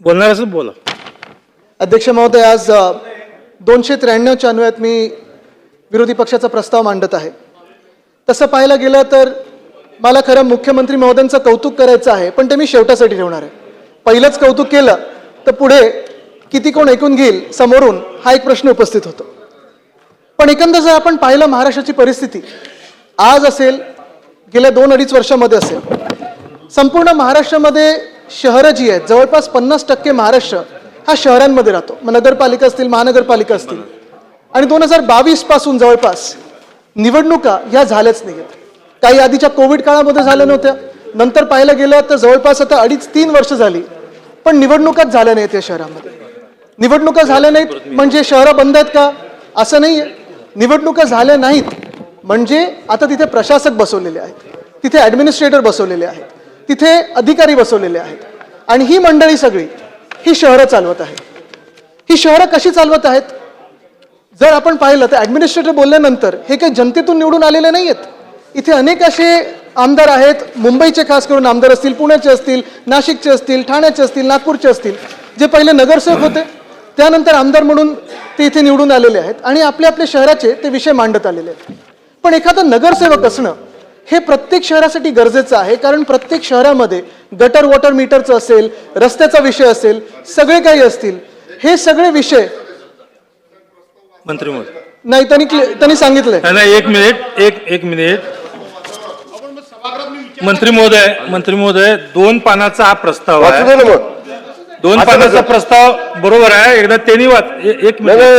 बोलणार असं बोला. अध्यक्ष महोदय आज दोनशे त्र्याण्णवच्या अन्वयात मी विरोधी पक्षाचा प्रस्ताव मांडत आहे. तसं पाहायला गेलं तर मला खरं मुख्यमंत्री महोदयांचं कौतुक करायचं आहे पण ते मी शेवटासाठी ठेवणार आहे. पहिलंच कौतुक केलं तर पुढे किती कोण ऐकून घेईल समोरून हा एक प्रश्न उपस्थित होतो. पण एकंदर जर आपण पाहिलं महाराष्ट्राची परिस्थिती आज असेल गेल्या दोन अडीच वर्षामध्ये असेल. संपूर्ण महाराष्ट्रामध्ये शहरं जी आहेत जवळपास पन्नास टक्के महाराष्ट्र हा शहरांमध्ये राहतो. मग नगरपालिका असतील महानगरपालिका असतील. आणि दोन हजार बावीसपासून जवळपास निवडणुका ह्या झाल्याच नाही आहेत काही आधीच्या कोविड काळामध्ये झाल्या नव्हत्या. नंतर पाहायला गेलं तर जवळपास आता अडीच तीन वर्ष झाली. पण निवडणुकाच झाल्या नाहीत या शहरामध्ये. निवडणुका झाल्या नाहीत म्हणजे शहरं बंद आहेत का? असं नाही आहे निवडणुका झाल्या नाहीत. म्हणजे आता तिथे प्रशासक बसवलेले आहेत तिथे ॲडमिनिस्ट्रेटर बसवलेले आहेत तिथे अधिकारी बसवलेले आहेत. आणि ही मंडळी सगळी ही शहरं चालवत आहे ही शहरं कशी चालवत आहेत? जर आपण पाहिलं तर ॲडमिनिस्ट्रेटर बोलल्यानंतर हे काही जनतेतून निवडून आलेले नाही आहेत इथे अनेक असे आमदार आहेत मुंबईचे खास करून आमदार असतील पुण्याचे असतील नाशिकचे असतील ठाण्याचे असतील नागपूरचे असतील जे पहिले नगरसेवक होते. त्यानंतर आमदार म्हणून ते इथे निवडून आलेले आहेत. आणि आपल्या आपल्या शहराचे ते विषय मांडत आलेले आहेत. पण एखादा नगरसेवक असणं हे प्रत्येक शहरासाठी गरजेचं आहे कारण प्रत्येक शहरामध्ये गटर वॉटर मीटरचं असेल रस्त्याचा विषय असेल सगळे काही असतील. हे सगळे विषय मंत्री महोदय. नाही त्यांनी त्यांनी सांगितलंय. नाही, नाही एक मिनिट एक एक मिनिट. मंत्री महोदय मंत्री महोदय दोन पानाचा हा प्रस्ताव वाचू दे आहे ना मग. दोन पानाचा? प्रस्ताव बरोबर आहे. एकदा त्यांनी एक महोदय,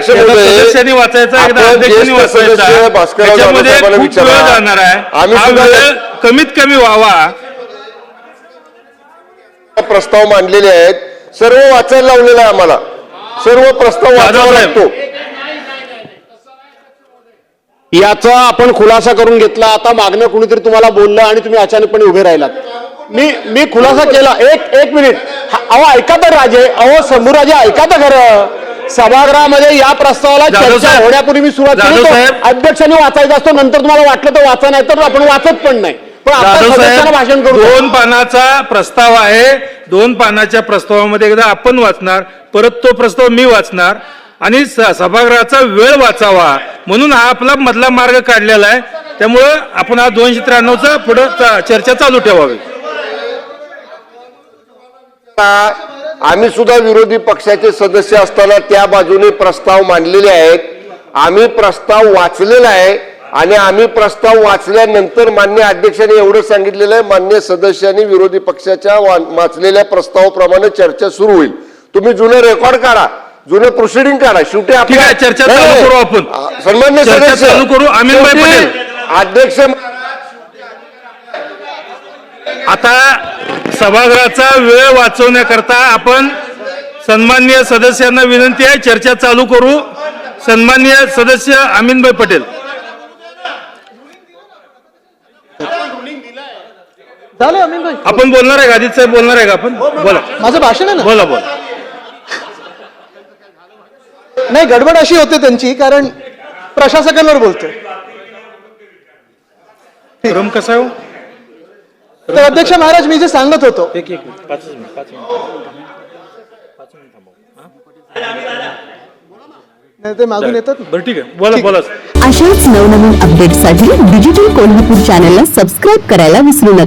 सदस्यांनी वाचायचा एकदा अध्यक्षांनी वाचायचा. त्याच्यामध्ये खूप वेळ. जाणार आहे. हा कमीत कमी व्हावा. प्रस्ताव मांडलेले आहेत. सर्व वाचायला लावलेलं आहे आम्हाला. सर्व प्रस्ताव वाचावा. लागतो. याचा आपण खुलासा करून घेतला. आता मागणं कुणीतरी तुम्हाला बोललं आणि तुम्ही अचानकपणे उभे राहिलात. मी मी खुलासा केला. एक एक मिनिट. हा- अहो ऐका तर राजे. अहो शंभूराजे ऐका तर खरं. सभागृहामध्ये या प्रस्तावाला चर्चा. होण्यापूर्वी मी सुरुवात केली. अध्यक्षांनी वाचायचा असतो. नंतर तुम्हाला वाटलं तर वाचा नाही तर आपण वाचत पण नाही. पण आता भाषण करू दोन पानाचा प्रस्ताव आहे. दोन पानाच्या प्रस्तावामध्ये एकदा आपण वाचणार परत तो प्रस्ताव मी वाचणार. आणि सभागृहाचा वेळ वाचावा. म्हणून हा आपला मधला मार्ग काढलेला आहे. त्यामुळं आपण हा दोनशे त्र्याण्णवचा पुढं चर्चा चालू ठेवावी. आम्ही सुद्धा विरोधी पक्षाचे सदस्य असताना त्या बाजूने प्रस्ताव मांडलेले आहेत आम्ही प्रस्ताव वाचलेला आहे आणि आम्ही प्रस्ताव वाचल्यानंतर मान्य अध्यक्षांनी एवढं सांगितलेलं आहे मान्य सदस्यांनी विरोधी पक्षाच्या वाचलेल्या प्रस्तावाप्रमाणे चर्चा सुरू होईल तुम्ही जुनं रेकॉर्ड काढा जुनं प्रोसिडिंग काढा शेवटी आहे, चर्चा. करू आपण. सन्मान्य चर्चा सदस्य चालू करू. अध्यक्ष आता सभागृहाचा वेळ वाचवण्याकरता आपण सन्मान्य सदस्यांना विनंती आहे चर्चा चालू करू. सन्मान्य सदस्य अमीनभाई पटेल. झालं अमीन भाई आपण बोलणार आहे का? आदित्य साहेब बोलणार आहे का आपण? बोला. माझं भाषण आहे ना? बोला बोला. नाही गडबड अशी होते त्यांची कारण प्रशासकांवर बोलतोय. क्रम कसा आहे हो? तर अध्यक्ष महाराज मी जे सांगत होतो. एक एक मिनिट पाच मिनिट पाच मिनिट नाही, ते मागून येतात. बरं ठीक आहे. बोला बोला अशाच नवनवीन अपडेटसाठी डिजिटल कोल्हापूर चॅनलला सबस्क्राईब करायला विसरू नका.